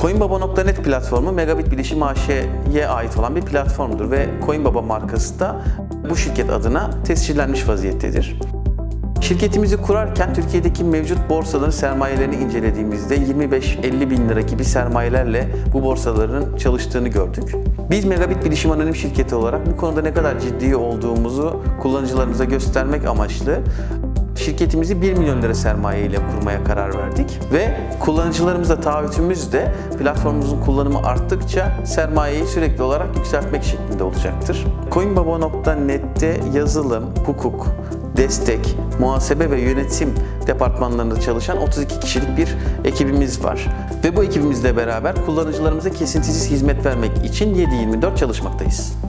Coinbaba.net platformu Megabit Bilişim AŞ'ye ait olan bir platformdur ve Coinbaba markası da bu şirket adına tescillenmiş vaziyettedir. Şirketimizi kurarken Türkiye'deki mevcut borsaların sermayelerini incelediğimizde 25-50 bin lira gibi sermayelerle bu borsaların çalıştığını gördük. Biz Megabit Bilişim Anonim Şirketi olarak bu konuda ne kadar ciddi olduğumuzu kullanıcılarımıza göstermek amaçlı şirketimizi 1 milyon lira sermaye ile kurmaya karar verdik ve kullanıcılarımıza taahhütümüz de platformumuzun kullanımı arttıkça sermayeyi sürekli olarak yükseltmek şeklinde olacaktır. Coinbaba.net'te yazılım, hukuk, destek, muhasebe ve yönetim departmanlarında çalışan 32 kişilik bir ekibimiz var. Ve bu ekibimizle beraber kullanıcılarımıza kesintisiz hizmet vermek için 7-24 çalışmaktayız.